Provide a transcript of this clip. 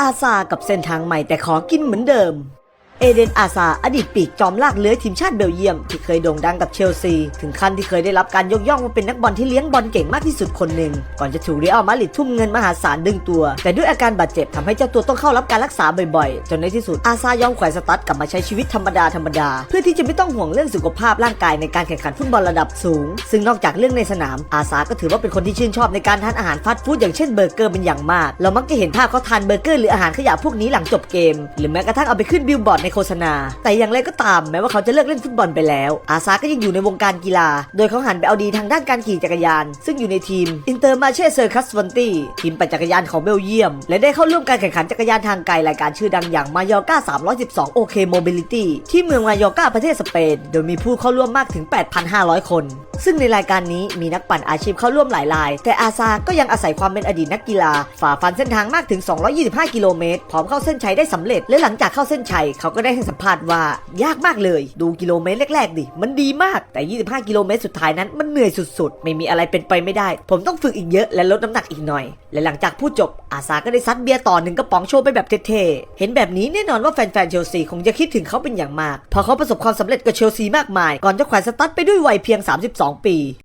อาซากับเส้นทางใหม่แต่ขอกินเหมือนเดิม เอเดนอาซาอดีตปีกจอมลากเลื้อยทีมชาติเบลเยียม ที่เคยโด่งดังกับเชลซี ถึงขั้นที่เคยได้รับการยกย่องว่าเป็นนักบอลที่เลี้ยงบอลเก่งมากที่สุดคนหนึ่ง ก่อนจะถูกเรอัลมาดริดทุ่มเงินมหาศาลดึงตัว แต่ด้วยอาการบาดเจ็บทำให้เจ้าตัวต้องเข้ารับการรักษาบ่อยๆ จนในที่สุดอาซายอมแขวนสตั๊ดกลับมาใช้ชีวิตธรรมดาธรรมดา เพื่อที่จะไม่ต้องห่วงเรื่องสุขภาพร่างกายในการแข่งขันฟุตบอลระดับสูง ซึ่งนอกจากเรื่องในสนามอาซาก็ถือว่าเป็นคนที่ชื่นชอบในการทานอาหารฟาสต์ฟู้ดอย่างเช่นเบอร์เกอร์เป็นอย่างมาก เรามักจะเห็นภาพเขาทานเบอร์เกอร์หรืออาหารขยะพวกนี้หลังจบเกม หรือแม้กระทั่งเอาไปขึ้นบิลบอร์ดในโฆษณา แต่อย่างไรก็ตามแม้ว่าเขาจะเลิกเล่นฟุตบอลไปแล้ว อาซาก็ยังอยู่ในวงการกีฬา โดยเขาหันไปเอาดีทางด้านการขี่จักรยาน ซึ่งอยู่ในทีมอินเตอร์มาเช่เซอร์คัสวันตี้ทีมปั่นจักรยานของเบลเยียม และได้เข้าร่วมการแข่งขันจักรยานทางไกลรายการชื่อดังอย่างมายอร์กา312 โอเคโมบิลิตี้ที่เมืองมายอร์กาประเทศสเปน โดยมีผู้เข้าร่วมมากถึง 8,500 คน ซึ่งในรายการนี้มีนักปั่นอาชีพเข้าร่วมหลายราย แต่อาซาก็ยังอาศัยความเป็นอดีตนักกีฬาฝ่าฟันเส้นทางมากถึง 225 กิโลเมตรพร้อมเข้าเส้นชัยได้สำเร็จและหลังจากเข้าเส้นชัยเขาก็ได้ให้สัมภาษณ์ว่ายากมากเลย ดูกิโลเมตรแรกๆดิมันดีมากแต่ 25 กิโลเมตรสุดท้ายนั้นมันเหนื่อยสุดๆ ไม่มีอะไรเป็นไปไม่ได้ ผมต้องฝึกอีกเยอะและลดน้ำหนักอีกหน่อย และหลังจากพูดจบอาซาก็ได้ซัดเบียร์ต่อหนึ่งกระป๋องโชว์ไปแบบเท่ๆเห็นแบบนี้แน่นอนว่าแฟนๆเชลซีคงจะคิดถึงเขาเป็นอย่างมากเพราะเขาประสบความสำเร็จกับเชลซีมากมาย ก่อนจะแขวนสตั๊ดไปด้วยวัยเพียง 32 ปี